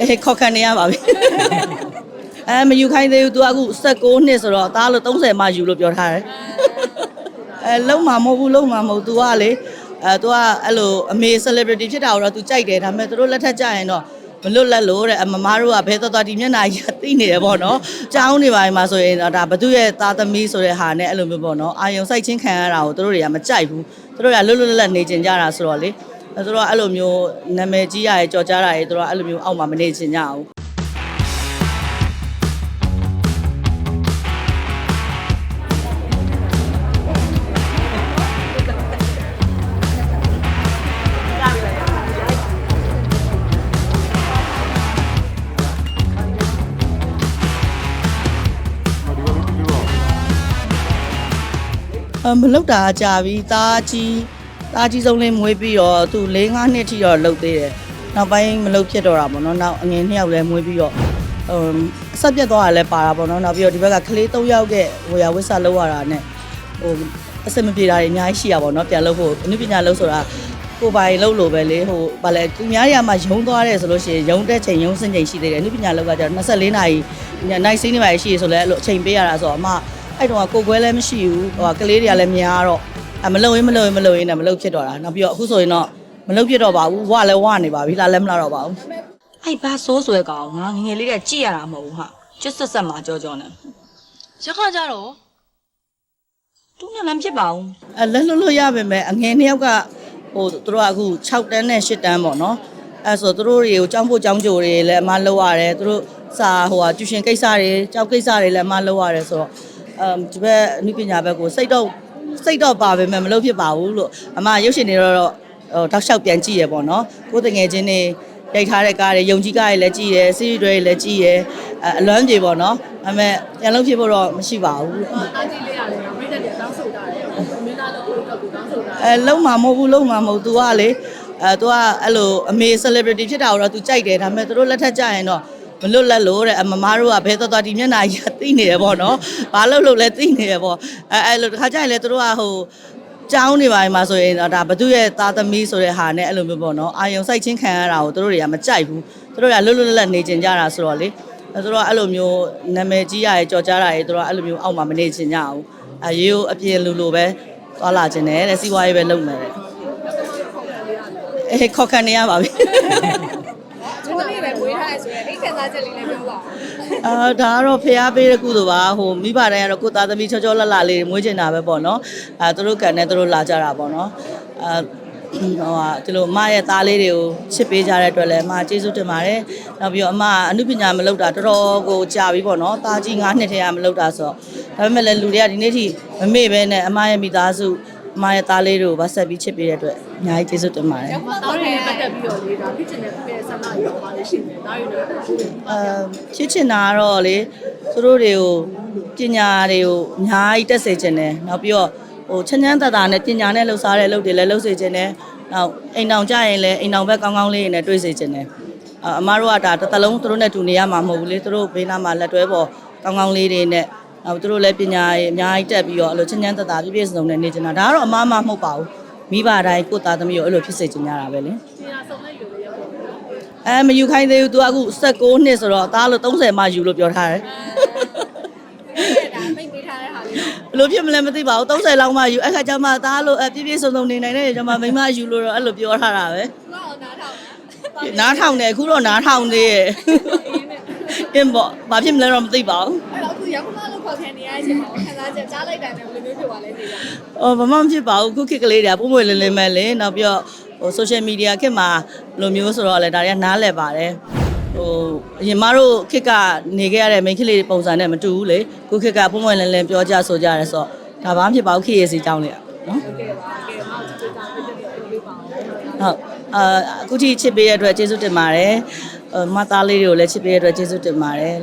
အေးခေါက်ခံနေရပါပြီအဲမယူခိုင်းသေးဘူး तू အခု16နှစ်ဆိုတော့သားလို့30မှယူလို့ပြောထားတယ်အဲလုံမှာမဟုတ်ဘူးလုံမှာမဟုတ် तू ကလေအဲ तू ကအဲ့လိုအမေ celebrity ဖြစ်တာကိုတော့ तू ကြိုက်တယ်ဒါပေမဲ့သူတို့လက်ထက်ကြရင်တော့မလွတ်လပ်လို့တဲ့အမမားတို့ကဘဲတော်တော်ဒီမျက်နှာကြီးသိနေတယ်ပေါ့နော်ကြောင်းနေပါမှာဆိုရင်တော့ဒါဘသူရဲ့သားသမီးဆိုတဲ့ဟာနဲ့အဲ့လိုမျိုးပေါ့နော်အာယုံစိုက်ချင်းခံရတာကိုသူတို့တွေကမကြိုက်ဘူးသူတို့ကလွတ်လွတ်လပ်လပ်နေကျင်ကြတာဆိုတော့လေ အဲသူတို့ကအဲ့လိုမျိုးနာမည်ကြီးရရဲ့ကြော်ကြားတာရဲ့သူတို့ကအဲ့လိုမျိုးအောက်မှာမနေချင်ကြဘူးအမလောက်တာကြာပြီတာကြီး တာကြီးဆုံးလေးမွေးပြီးတော့သူ၄၅နှစ်ထိတော့လှုပ်သေးတယ်နောက်ပိုင်းမလှုပ်ဖြစ်တော့တာပေါ့နော်နောက်အငယ်နှစ်ယောက်လည်းမွေးပြီးတော့ဟိုအဆက်ပြတ်သွားတာလည်းပါတာပေါ့နော်နောက်ပြီးတော့ဒီဘက်ကကလေး၃ယောက်ကဝေယဝစ်စာလောက်ရတာနဲ့ဟိုအစမပြေတာတွေအများကြီးရှိရပါတော့ပြန်လှုပ်ဖို့အနုပညာလှုပ်ဆိုတာကိုယ်ပိုင်လှုပ်လို့ပဲလေဟိုဗာလဲသူများတွေကမှယုံသွားတယ်ဆိုလို့ရှိရင်ယုံတဲ့ချိန်ယုံစင်ချိန်ရှိသေးတယ်အနုပညာလှုပ်ကကျတော့24နာရီနိုင်စင်းနေပါရှိရဆိုလဲအဲ့လိုအချိန်ပေးရတာဆိုတော့အမအဲ့တော့ကိုကွဲလည်းမရှိဘူးဟိုကလေးတွေကလည်းများတော့ အမလုံရင်မလုံရင်မလုံရင်လည်းမလုံဖြစ်တော့တာနောက်ပြီးတော့အခုဆိုရင်တော့မလုံဖြစ်တော့ပါဘူးဝလည်းဝနေပါပြီလာလည်းမလာတော့ပါဘူးအဲ့ဘာစိုးဆွဲကောင်ငါငယ်ငယ်လေးကကြည့်ရတာမဟုတ်ဘူးဟာကျွတ်ဆက်ဆက်မှာကြောကြောနဲ့ရခကြတော့သူနဲ့လည်းမဖြစ်ပါဘူးအဲလက်လွတ်လို့ရပါမယ်အငယ်နှစ်ယောက်ကဟိုသူတို့ကအခု6တန်းနဲ့8တန်းပေါ့နော်အဲဆိုသူတို့တွေကိုကြောင်းဖို့ကြောင်းကြိုတွေလည်းအမလုပ်ရတယ်သူတို့စာဟိုဟာကျူရှင်ကိစ္စတွေကြောက်ကိစ္စတွေလည်းအမလုပ်ရတယ်ဆိုတော့အမ်ဒီဘက်အနုပညာဘက်ကိုစိတ်တော့ စိတ်တော့ပါပဲမယ်မလုပ်ဖြစ်ပါဘူးလို့အမရုပ်ရှင်တွေတော့ဟိုတောက်လျှောက်ပြန်ကြည့်ရပေါ့နော်ကိုယ်တငယ်ချင်းတွေရိုက်ထားတဲ့ကားတွေယုံကြည်ကားတွေလည်းကြည့်ရယ်စီးရီးတွေလည်းကြည့်ရယ်အဲအလွမ်းပြေပေါ့နော်ဒါပေမဲ့ပြန်လုပ်ဖြစ်ဖို့တော့မရှိပါဘူးလို့ တာကြီးလေးရတယ်မိတဲ့တယ်တောင်းဆိုတာတယ်မင်းသားလုံးကိုတော့ကိုတောင်းဆိုတာ အဲလုံမှာမဟုတ်ဘူးလုံမှာမဟုတ် तू ကလေအဲ तू ကအဲ့လိုအမေ celebrity ဖြစ်တာကိုတော့ तू ကြိုက်တယ်ဒါပေမဲ့သူတို့လက်ထက်ကြရင်တော့ မလွတ်လပ်လို့တဲ့အမမားတို့ကဘဲတော်တော်ဒီမျက်နှာကြီးသိနေတယ်ပေါ့နော်ဘာလို့လို့လဲသိနေတယ်ပေါ့အဲအဲ့လိုတစ်ခါကြရင်လေသူတို့ကဟိုကြောင်းနေပါမှာဆိုရင်တော့ဒါဘသူရဲ့သားသမီးဆိုတဲ့ဟာနဲ့အဲ့လိုမျိုးပေါ့နော်အာယုံစိုက်ချင်းခံရတာကိုသူတို့တွေကမကြိုက်ဘူးသူတို့ကလွတ်လွတ်လပ်လပ်နေကျင်ကြတာဆိုတော့လေအဲသူတို့ကအဲ့လိုမျိုးနာမည်ကြီးရရဲ့ကြော်ကြားတာရဲ့သူတို့ကအဲ့လိုမျိုးအောက်မှာမနေချင်ကြဘူးအဲရေကိုအပြင်လူလိုပဲသွားလာခြင်းတယ်တဲ့စီးပွားရေးပဲလုပ်မယ်တဲ့အေးခေါက်ခံနေရပါပြီချိုးလေး ပဲဝေးထားရဆိုရင်အိတ်ခံစားချက်လေးလည်းပြောပါဦးအာဒါကတော့ဖျားပေးတဲ့ကုသိုလ်ပါဟိုမိဘတိုင်းကတော့ကိုယ်သားသမီးချောချောလတ်လတ်လေးမွေးချင်တာပဲပေါ့နော်အာသူတို့ကန်နဲ့သူတို့လာကြတာပေါ့နော်အာဟိုဟာဒီလိုအမရဲ့သားလေးတွေကိုချစ်ပေးကြတဲ့အတွက်လည်းအမကျေးဇူးတင်ပါတယ်နောက်ပြီးတော့အမအမှုပညာမလုပ်တာတော်တော်ကိုကြာပြီပေါ့နော်သားကြီး9နှစ်ထဲကမလုပ်တာဆိုတော့ဒါပေမဲ့လည်းလူတွေကဒီနေ့ထိမမေ့ပဲနဲ့အမရဲ့မိသားစု အမရဲ့သားလေးတွေကိုဗတ်ဆက်ပြီးချစ်ပေးတဲ့အတွက်အများကြီးကျေးဇူးတင်ပါတယ်။တောင်းရည်ပတ်သက်ပြီးတော့လေဒါဖြစ်ချင်တဲ့ခုရဲ့ဆန္ဒရောပါလေရှိတယ်။ဒါရီတော့အာချစ်ချင်တာကတော့လေသူတို့တွေကိုပညာတွေကိုအများကြီးတက်စေချင်တယ်နောက်ပြီးတော့ဟိုချမ်းချမ်းသာသာနဲ့ပညာနဲ့လှူစားတဲ့အလုပ်တွေလည်းလုပ်စေချင်တယ်နောက်အိမ်အောင်ကြရင်လည်းအိမ်အောင်ဘက်ကောင်းကောင်းလေးနဲ့တွေ့စေချင်တယ်အာအမားတို့ကဒါတစ်သက်လုံးသူတို့နဲ့တူနေရမှာမဟုတ်ဘူးလေသူတို့ဘေးနားမှာလက်တွဲပေါ်ကောင်းကောင်းလေးတွေနဲ့ နောက်သူတို့လည်းပညာရေးအများကြီးတက်ပြီးတော့အဲ့လိုချမ်းချမ်းသာသာပြည့်ပြည့်စုံစုံနဲ့နေချင်တာဒါကတော့အမားမမဟုတ်ပါဘူးမိဘတိုင်းကိုယ့်သားသမီးကိုအဲ့လိုဖြစ်စေချင်ကြတာပဲလေခြေလာစုံလိုက်လို့လည်းရောက်တော့နော်အဲမယူခိုင်းသေးဘူး तू အခု16နှစ်ဆိုတော့သားလို့30မှယူလို့ပြောထားတယ်။အဲ့ဒါမိတ်ပေးထားတဲ့ဟာလေးတော့ဘယ်လိုဖြစ်မလဲမသိပါဘူး30လောက်မှယူအဲ့ခါကျမှသားလို့အပြည့်ပြည့်စုံစုံနေနိုင်တဲ့ကျမမိမယူလို့တော့အဲ့လိုပြောထားတာပဲသူကအောင်နားထောင်တာနားထောင်တယ်အခုတော့နားထောင်သေးရဲ့ အင်းပေါ့ဘာဖြစ်မလဲတော့မသိပါဘူးအဲ့တော့အခုရောက်ခမလို့ခေါ်ခံနေရတဲ့အချိန်မှာခံစားချက်ကြားလိုက်တာနဲ့ဘယ်လိုမျိုးဖြစ်သွားလဲသိလားအော်ဘာမှမဖြစ်ပါဘူးခုခေတ်ကလေးတွေကပုံပွင့်လင်းလင်းမဲ့လေနောက်ပြီးတော့ဟို social media ခေတ်မှာဘယ်လိုမျိုးဆိုတော့လေဒါတွေကနားလည်ပါတယ်ဟိုအရင်မတို့ခေတ်ကနေခဲ့ရတဲ့ main ကလေးပုံစံနဲ့မတူဘူးလေခုခေတ်ကပုံပွင့်လင်းလင်းပြောကြဆိုကြရဲဆိုတော့ဒါဘာမှမဖြစ်ပါဘူးခေတ်ရစီကြောင်းလေနော်။ကဲပါကဲမောင်ချစ်တာပြည့်ပြည့်ပြောပေးပါဦးဟုတ်အာအခုထိချစ်ပေးရတဲ့အတွက်ကျေးဇူးတင်ပါတယ်ဟို မသားလေးတွေကိုလည်းချစ်ပေးရတဲ့အတွက်ကျေးဇူးတင်ပါတယ်